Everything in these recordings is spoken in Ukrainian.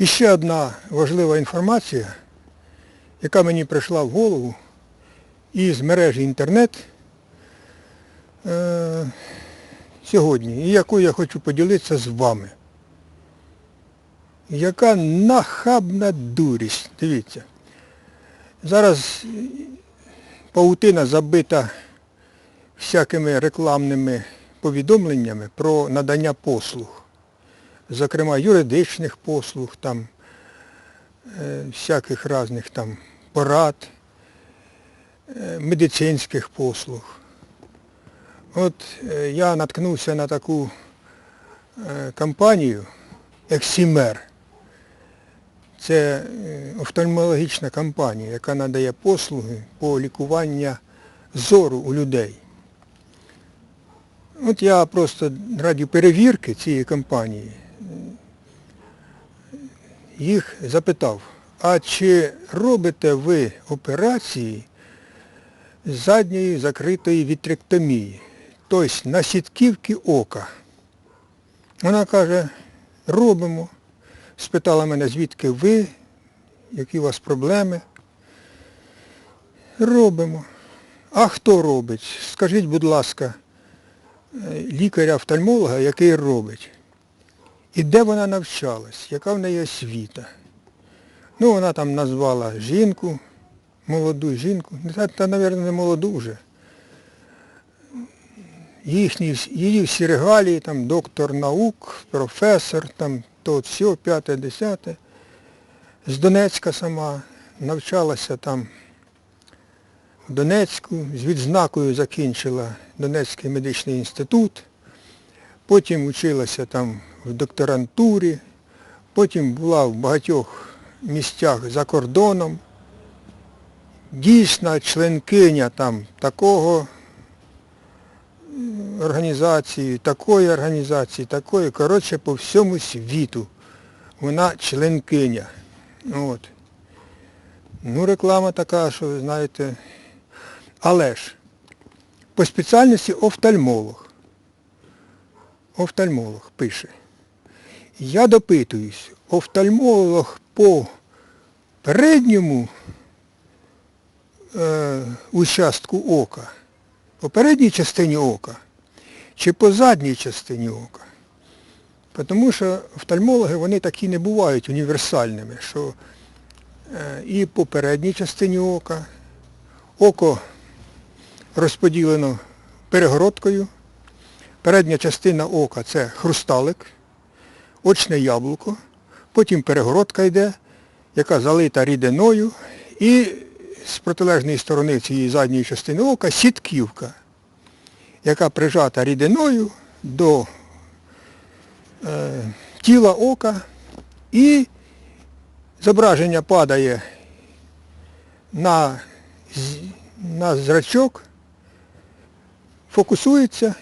І ще одна важлива інформація, яка мені прийшла в голову із мережі інтернет е, сьогодні, і якою я хочу поділитися з вами. Яка нахабна дурість. Дивіться. Зараз паутина забита всякими рекламними повідомленнями про надання послуг, зокрема юридичних послуг, там, е, всяких різних там порад, е, медицинських послуг. От е, я наткнувся на таку компанію Ексімер. Це офтальмологічна компанія, яка надає послуги по лікуванню зору у людей. От я просто раді перевірки цієї компанії їх запитав, а чи робите ви операції задньої закритої вітректомії, тобто на сітківки ока? Вона каже, робимо. Спитала мене, звідки ви, які у вас проблеми. Робимо. А хто робить? Скажіть, будь ласка, лікаря-офтальмолога, який робить. І де вона навчалась, яка в неї освіта. Ну, вона там назвала жінку, молоду жінку, та, та мабуть, не молоду вже. Їхні, її всі регалії, там доктор наук, професор, там то все, п'яте, десяте. З Донецька сама, навчалася там в Донецьку, з відзнакою закінчила Донецький медичний інститут, потім училася там в докторантурі, потім була в багатьох місцях за кордоном. Дійсна членкиня там такого організації, такої організації, такої, коротше, по всьому світу. Вона членкиня. От. Ну, реклама така, що ви знаєте. Але ж по спеціальності офтальмолог. Офтальмолог пише. Я допитуюсь, офтальмолог по передньому е, участку ока, по передній частині ока чи по задній частині ока. Тому що офтальмологи вони такі не бувають універсальними, що е, і по передній частині ока око розподілено перегородкою. Передня частина ока це хрусталик, очне яблуко, потім перегородка йде, яка залита рідиною, і з протилежної сторони цієї задньої частини ока сітківка, яка прижата рідиною до е, тіла ока і зображення падає на, на зрачок, фокусується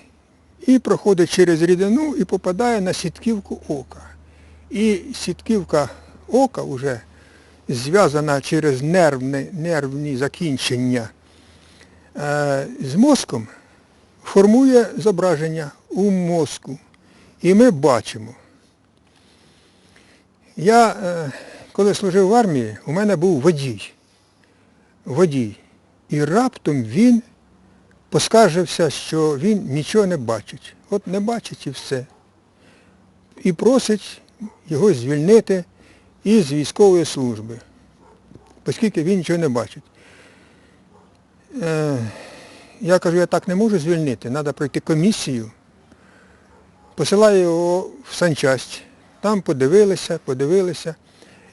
і проходить через рідину і попадає на сітківку ока. І сітківка ока вже зв'язана через нервні, нервні закінчення е, з мозком, формує зображення у мозку. І ми бачимо. Я, е, коли служив в армії, у мене був водій. Водій. І раптом він поскаржився, що він нічого не бачить. От не бачить і все. І просить його звільнити із військової служби, оскільки він нічого не бачить. Е, я кажу, я так не можу звільнити, треба пройти комісію. Посилаю його в санчасть. Там подивилися, подивилися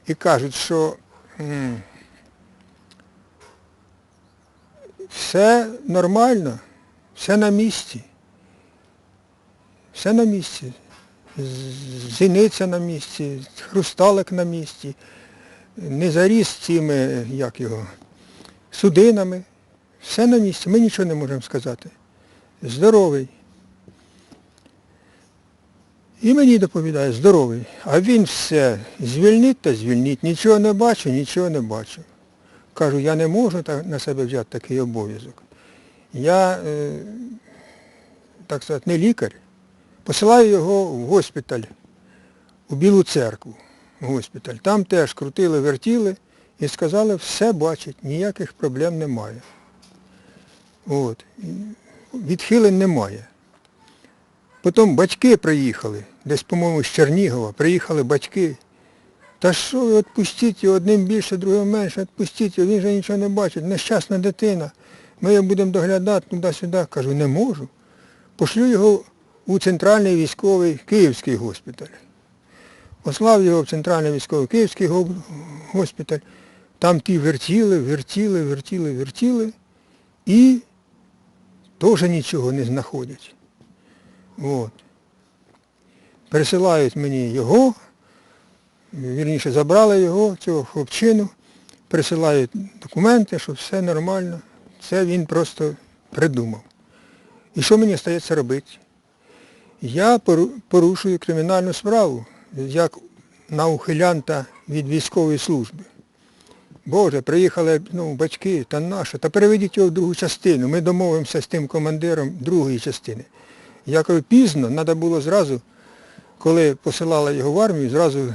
і кажуть, що все нормально, все на місці. Все на місці. Зіниця на місці, хрусталик на місці, не заріс цими, як його, судинами. Все на місці, ми нічого не можемо сказати. Здоровий. І мені доповідає, здоровий. А він все, звільніть та звільніть, нічого не бачу, нічого не бачу. Кажу, я не можу на себе взяти такий обов'язок. Я, е, так сказати, не лікар. Посилаю його в госпіталь, у Білу церкву. госпіталь. Там теж крутили, вертіли і сказали, все бачать, ніяких проблем немає. От. Відхилень немає. Потім батьки приїхали, десь, по-моєму, з Чернігова, приїхали батьки. Та що ви відпустіть його, одним більше, другим менше, відпустіть його, він же нічого не бачить, нещасна дитина. Ми його будемо доглядати туди-сюди. Кажу, не можу. Пошлю його у центральний військовий Київський госпіталь. Послав його в центральний військовий Київський госпіталь. Там ті вертіли, вертіли, вертіли, вертіли і теж нічого не знаходять. От. Пересилають мені його, вірніше, забрали його, цього хлопчину, присилають документи, що все нормально. Це він просто придумав. І що мені стається робити? Я порушую кримінальну справу, як на ухилянта від військової служби. Боже, приїхали ну, батьки та наші, та переведіть його в другу частину. Ми домовимося з тим командиром другої частини. Я кажу, пізно, треба було зразу, коли посилали його в армію, зразу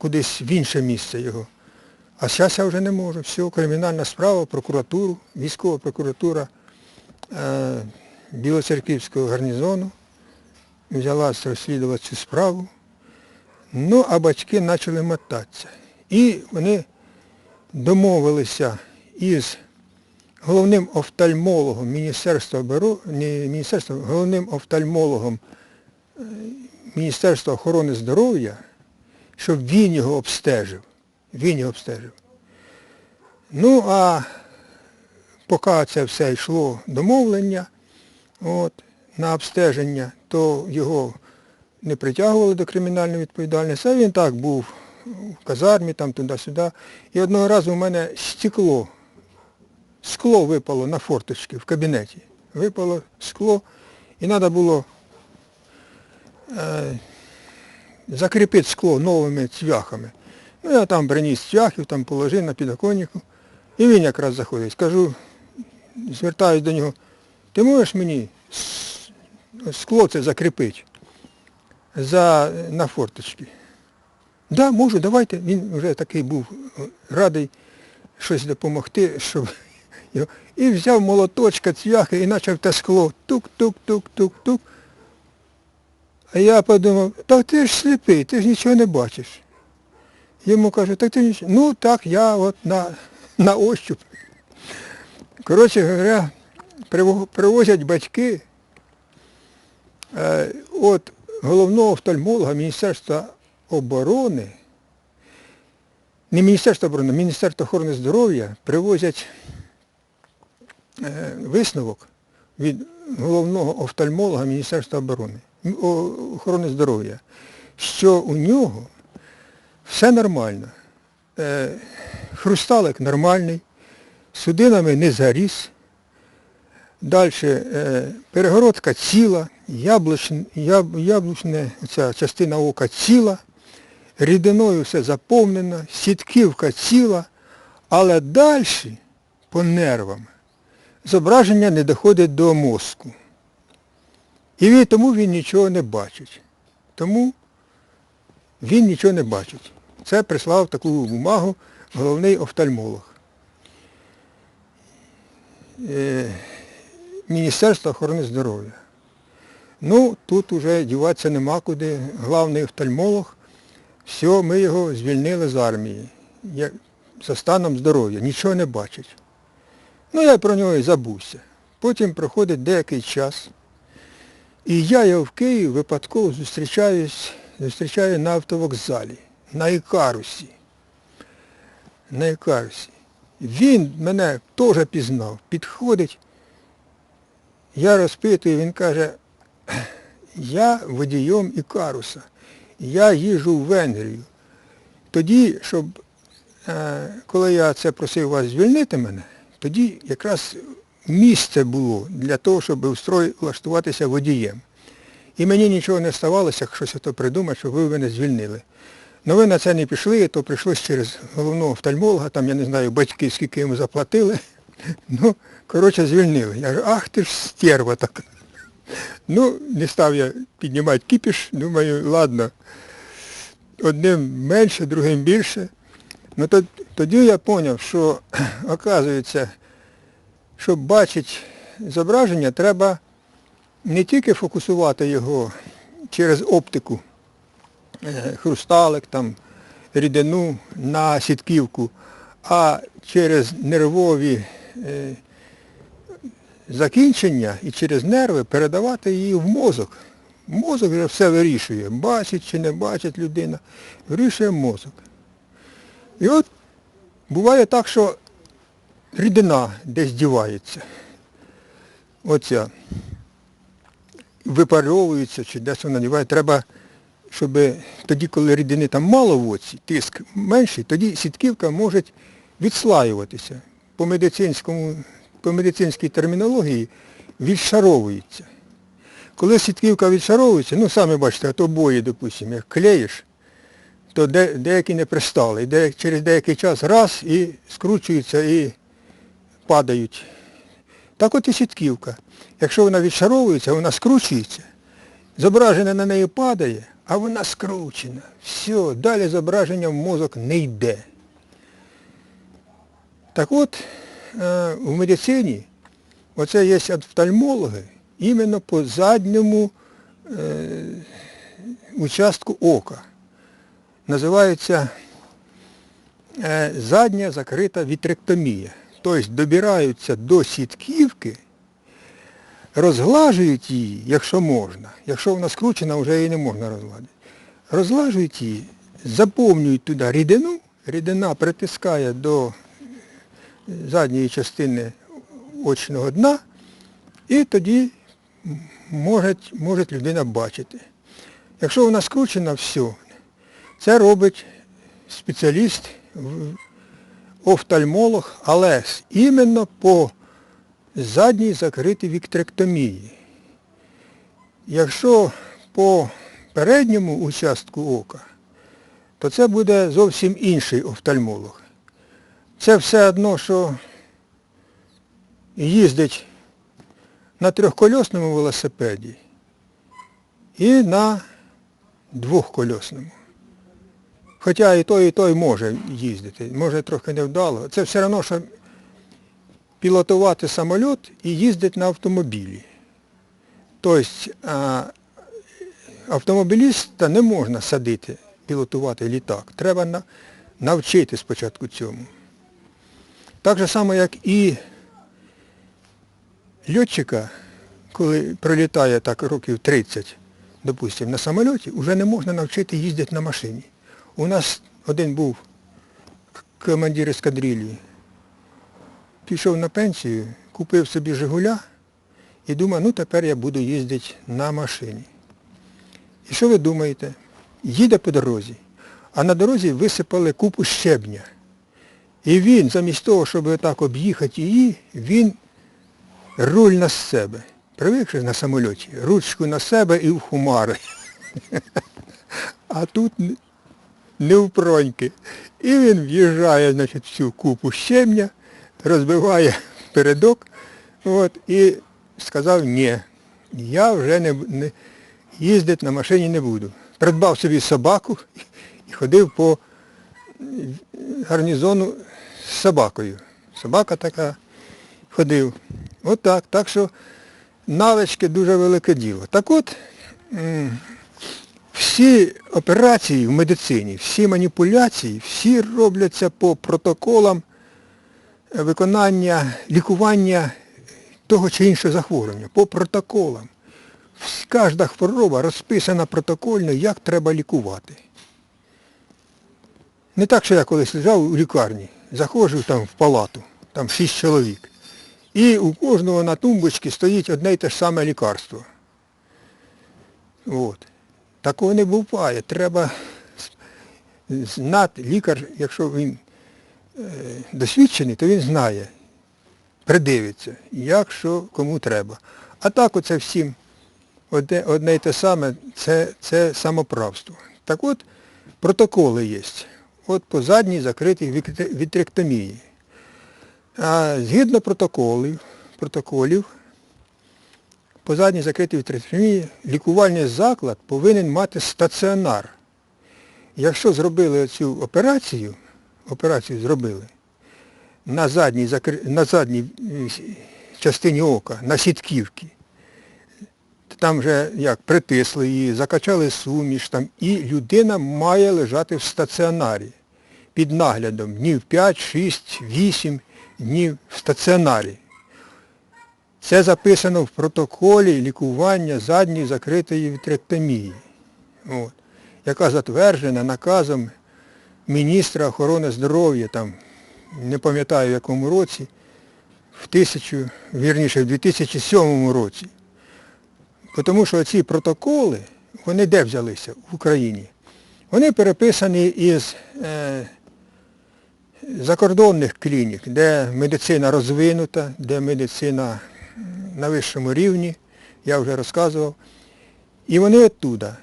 кудись в інше місце його. А зараз я вже не можу. Все, кримінальна справа, прокуратуру, військова прокуратура е, Білоцерківського гарнізону взялась розслідувати цю справу. Ну, а батьки почали мотатися. І вони домовилися із головним офтальмологом Міністерства оборони, не Міністерства, головним офтальмологом е, Міністерства охорони здоров'я, щоб він його обстежив. Він його обстежив. Ну, а поки це все йшло домовлення от, на обстеження, то його не притягували до кримінальної відповідальності, а він так був в казармі, там туди-сюди. І одного разу у мене стекло, скло випало на форточці в кабінеті. Випало скло, і треба було е, закріпити скло новими цвяхами. Ну, я там приніс цвяхів, там положив на підоконнику. І він якраз заходить. Скажу, звертаюсь до нього, ти можеш мені скло це закріпити за, на форточці? Да, можу, давайте. Він вже такий був е, радий щось допомогти, щоб його. І взяв молоточка, цвяхи і почав те скло. Тук-тук-тук-тук-тук. А я подумав, так ти ж сліпий, ти ж нічого не бачиш. Йому кажу, так ти нічого. Ну так, я от на, на ощуп. Коротше говоря, привозять батьки е, от головного офтальмолога Міністерства оборони, не Міністерство оборони, Міністерство охорони здоров'я привозять е, висновок від головного офтальмолога Міністерства оборони, охорони здоров'я, що у нього все нормально. Е, хрусталик нормальний, судинами не заріс. Далі е, перегородка ціла, ця частина ока ціла, рідиною все заповнено, сітківка ціла, але далі по нервам зображення не доходить до мозку. І тому він нічого не бачить. Тому він нічого не бачить. Це прислав таку бумагу головний офтальмолог. Е, Міністерства охорони здоров'я. Ну, тут вже діватися нема куди. Главний офтальмолог, все, ми його звільнили з армії. За станом здоров'я, нічого не бачить. Ну, я про нього і забувся. Потім проходить деякий час. І я його в Києві випадково зустрічаюсь, зустрічаю на автовокзалі, на Ікарусі. На Ікарусі. Він мене теж пізнав, підходить. Я розпитую, він каже, я водієм Ікаруса, я їжджу в Венгрію. Тоді, щоб, е, коли я це просив вас звільнити мене, тоді якраз місце було для того, щоб устрой, влаштуватися водієм. І мені нічого не ставалося, як щось ото придумати, щоб ви мене звільнили. Ну ви на це не пішли, то прийшлось через головного офтальмолога, там, я не знаю, батьки, скільки йому заплатили. Ну, коротше, звільнили. Я кажу, ах ти ж стерва така. Ну, не став я піднімати кіпіш, думаю, ладно. одним менше, другим більше. Ну тоді я зрозумів, що, оказується, щоб бачити зображення, треба не тільки фокусувати його через оптику, е, хрусталик, там, рідину на сітківку, а через нервові е, закінчення і через нерви передавати її в мозок. Мозок вже все вирішує, бачить чи не бачить людина, вирішує мозок. І от буває так, що рідина десь дівається. Оця. Випаровується чи десь вона діває. Треба, щоб тоді, коли рідини там мало в оці, тиск менший, тоді сітківка може відслаюватися. По медицинському, по медицинській термінології відшаровується. Коли сітківка відшаровується, ну самі бачите, от обої, допустимо, як клеїш, то де, деякі не пристали. Де, через деякий час раз і скручуються і падають. Так от і сітківка. Якщо вона відшаровується, вона скручується, зображення на неї падає, а вона скручена. Все, далі зображення в мозок не йде. Так от, е, в медицині оце є офтальмологи іменно по задньому е, участку ока. Називається е, задня закрита вітректомія. Тобто добираються до сітківки, розглажують її, якщо можна. Якщо вона скручена, вже її не можна розгладити. Розглажують її, заповнюють туди рідину, рідина притискає до задньої частини очного дна, і тоді може, може людина бачити. Якщо вона скручена, все. Це робить спеціаліст, офтальмолог, але іменно по задній закритій віктректомії. Якщо по передньому участку ока, то це буде зовсім інший офтальмолог. Це все одно, що їздить на трьохкольосному велосипеді і на двохкольосному. Хоча і той, і той може їздити, може трохи невдало. Це все одно, що пілотувати самоліт і їздити на автомобілі. Тобто автомобіліста не можна садити, пілотувати літак. Треба на, навчити спочатку цьому. Так же само, як і льотчика, коли пролітає так років 30, допустимо, на самольоті, вже не можна навчити їздити на машині. У нас один був командир ескадрилії, пішов на пенсію, купив собі Жигуля і думав, ну тепер я буду їздити на машині. І що ви думаєте? Їде по дорозі, а на дорозі висипали купу щебня. І він, замість того, щоб так об'їхати її, він руль на себе. Привикши на самольоті, ручку на себе і в хумари. А тут не впроньки. І він в'їжджає, значить, всю купу щебня, розбиває передок, от, і сказав, ні, я вже не, не їздити на машині не буду. Придбав собі собаку і ходив по гарнізону з собакою. Собака така ходив. От так. Так що навички дуже велике діло. Так от, всі операції в медицині, всі маніпуляції, всі робляться по протоколам е, виконання, лікування того чи іншого захворювання, по протоколам. Кожна хвороба розписана протокольно, як треба лікувати. Не так, що я колись лежав у лікарні, заходжу там в палату, там шість чоловік. І у кожного на тумбочці стоїть одне й те ж саме лікарство. От. Такого не буває. Треба знати, лікар, якщо він е, досвідчений, то він знає, придивиться, як що кому треба. А так оце всім одне, одне й те саме, це, це самоправство. Так от протоколи є. От по задній закритій вітректомії. А згідно протоколів, протоколів, по задній закритій вітректомії лікувальний заклад повинен мати стаціонар. якщо зробили цю операцію, операцію зробили на задній, на задній е, частині ока, на сітківці, там вже як притисли її, закачали суміш там, і людина має лежати в стаціонарі під наглядом днів 5, 6, 8 днів в стаціонарі. Це записано в протоколі лікування задньої закритої вітректомії, от, яка затверджена наказом міністра охорони здоров'я, там, не пам'ятаю в якому році, в тисячу, вірніше, в 2007 році. Тому що ці протоколи, вони де взялися в Україні? Вони переписані із е, закордонних клінік, де медицина розвинута, де медицина на вищому рівні, я вже розказував. І вони оттуда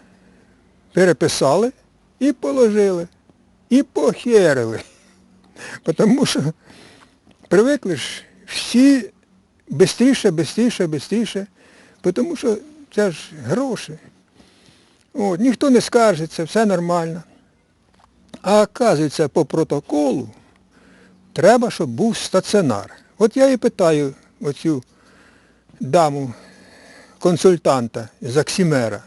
переписали і положили, і похерили. Тому що привикли ж всі швидше, швидше, швидше, тому що це ж гроші. От, ніхто не скаржиться, все нормально. А оказується, по протоколу треба, щоб був стаціонар. От я і питаю оцю даму, консультанта з Аксімера.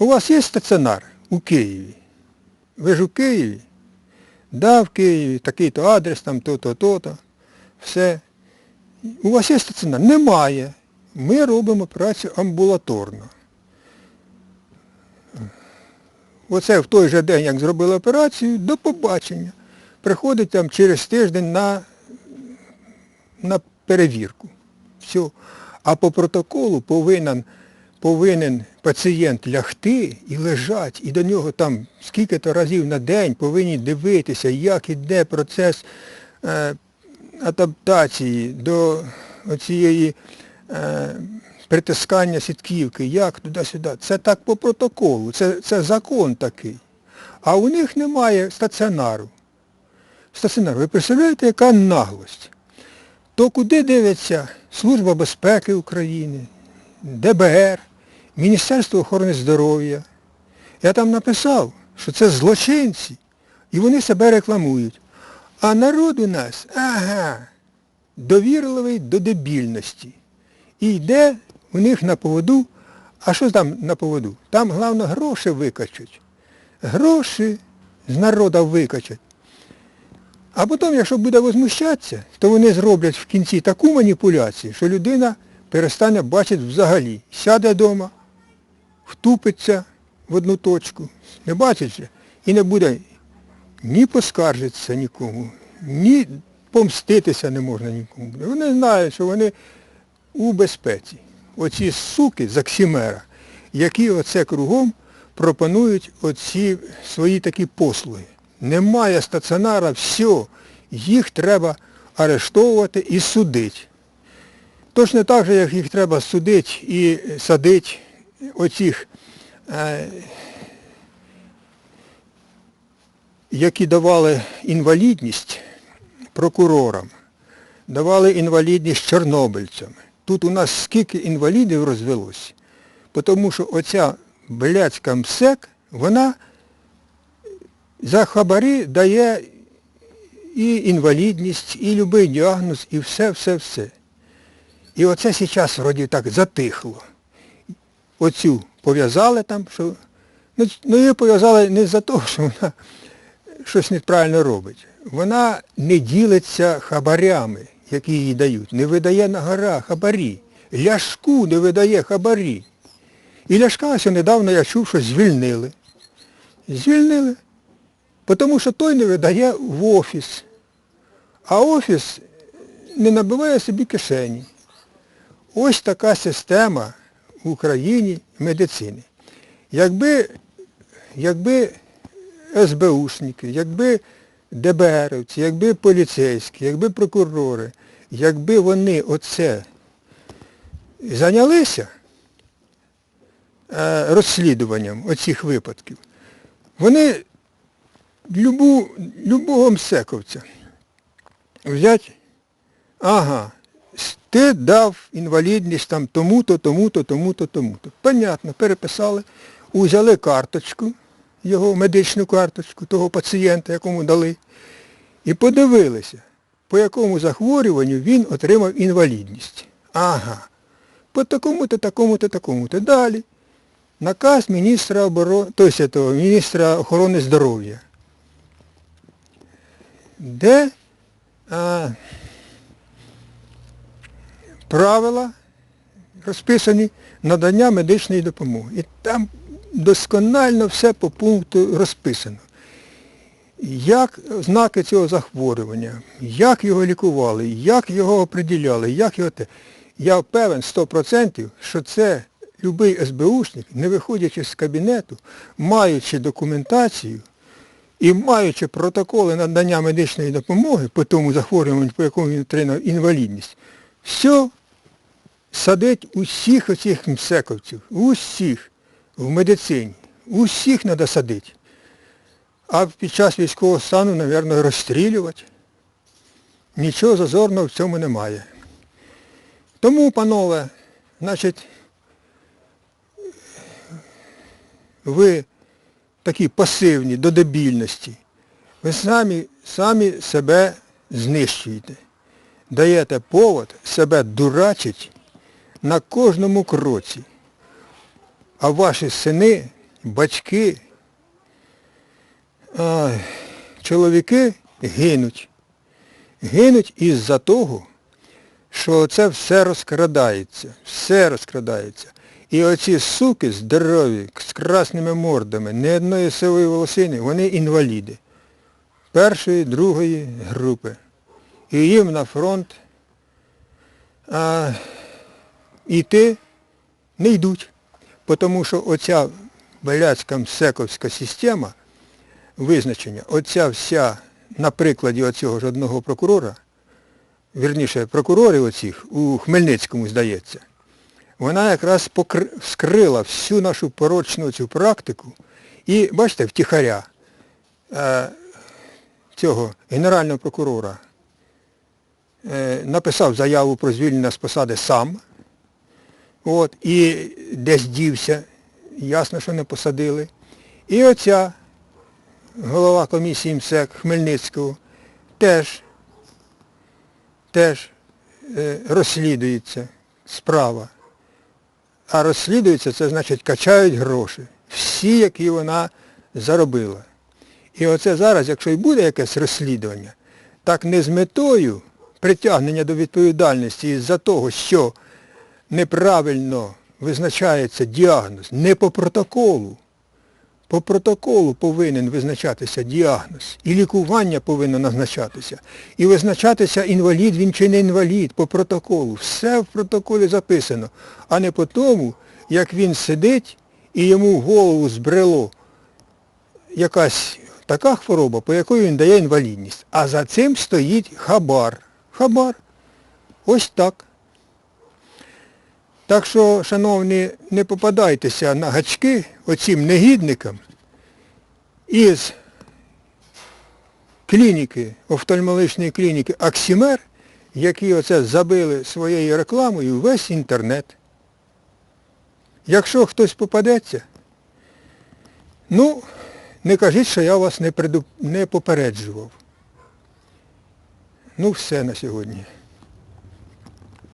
У вас є стаціонар у Києві? Ви ж у Києві? Да, в Києві, такий-то адрес, там то-то, то-то. Все. У вас є стаціонар? Немає. Ми робимо працю амбулаторно. Оце в той же день, як зробили операцію, до побачення. Приходить там через тиждень на, на перевірку. Все. А по протоколу повинен, повинен пацієнт лягти і лежати, і до нього там скільки-то разів на день повинні дивитися, як іде процес е, адаптації до цієї е, притискання сітківки, як туди-сюди. Це так по протоколу, це, це закон такий. А у них немає стаціонару. Стаціонар, ви представляєте, яка наглость? То куди дивиться Служба безпеки України, ДБР, Міністерство охорони здоров'я? Я там написав, що це злочинці, і вони себе рекламують. А народ у нас, ага, довірливий до дебільності. І йде у них на поводу, а що там на поводу? Там, головне, гроші викачуть. Гроші з народу викачать. А потім, якщо буде возмущатися, то вони зроблять в кінці таку маніпуляцію, що людина перестане бачити взагалі. Сяде вдома, втупиться в одну точку, не бачить же, і не буде ні поскаржитися нікому, ні помститися не можна нікому. Вони знають, що вони у безпеці. Оці суки з Аксімера, які оце кругом пропонують оці свої такі послуги. Немає стаціонара, все, їх треба арештовувати і судити. Точно так же, як їх треба судити і садити оцих, е, які давали інвалідність прокурорам, давали інвалідність чорнобильцям. Тут у нас скільки інвалідів розвелось, тому що оця блядська МСЕК, вона за хабарі дає і інвалідність, і будь-який діагноз, і все, все, все. І оце зараз вроді так затихло. Оцю пов'язали там, що. Ну, ну її пов'язали не за те, що вона щось неправильно робить. Вона не ділиться хабарями, які їй дають. Не видає на горах хабарі. Ляшку не видає хабарі. І Ляшка ось недавно я чув, що звільнили. Звільнили. Тому що той не видає в офіс. А офіс не набиває собі кишені. Ось така система в Україні медицини. Якби, якби СБУшники, якби ДБРівці, якби поліцейські, якби прокурори, якби вони оце зайнялися е, розслідуванням оцих випадків, вони любу, любого мсековця взяти, ага, ти дав інвалідність там тому-то, тому-то, тому-то, тому-то. Понятно, переписали, узяли карточку, його медичну карточку, того пацієнта, якому дали, і подивилися, по якому захворюванню він отримав інвалідність. Ага. По такому-то, такому-то, такому-то. Далі. Наказ міністра оборони, тобто міністра охорони здоров'я. Де а, правила розписані надання медичної допомоги. І там досконально все по пункту розписано. Як знаки цього захворювання, як його лікували, як його оприділяли, як його те. Я певен 100%, що це будь-який СБУшник, не виходячи з кабінету, маючи документацію і маючи протоколи надання медичної допомоги по тому захворюванню, по якому він отримав інвалідність, все садить усіх оцих мсековців, усіх в медицині, усіх треба садити. А під час військового стану, мабуть, розстрілювати. Нічого зазорного в цьому немає. Тому, панове, значить, ви такі пасивні до дебільності, ви самі, самі себе знищуєте. Даєте повод себе дурачить на кожному кроці. А ваші сини, батьки, а, чоловіки гинуть. Гинуть із-за того, що це все розкрадається, все розкрадається. І оці суки здорові, з красними мордами, ні одної сивої волосини, вони інваліди. Першої, другої групи. І їм на фронт а, йти не йдуть. Тому що оця блядська мсековська система визначення, оця вся, на прикладі оцього ж одного прокурора, вірніше, прокурорів оцих у Хмельницькому, здається, вона якраз покри... скрила всю нашу порочну цю практику і, бачите, втіхаря е, цього генерального прокурора е, написав заяву про звільнення з посади сам, от, і десь дівся, ясно, що не посадили. І оця голова комісії МСЕК Хмельницького теж, теж е, розслідується справа. А розслідується, це значить качають гроші. Всі, які вона заробила. І оце зараз, якщо й буде якесь розслідування, так не з метою притягнення до відповідальності із-за того, що неправильно визначається діагноз, не по протоколу. По протоколу повинен визначатися діагноз. І лікування повинно назначатися. І визначатися інвалід він чи не інвалід по протоколу. Все в протоколі записано, а не по тому, як він сидить і йому в голову збрело якась така хвороба, по якої він дає інвалідність. А за цим стоїть хабар. Хабар. Ось так. Так що, шановні, не попадайтеся на гачки оцим негідникам із клініки, офтальмологічної клініки Аксімер, які оце забили своєю рекламою весь інтернет. Якщо хтось попадеться, ну, не кажіть, що я вас не, преду... не попереджував. Ну, все на сьогодні.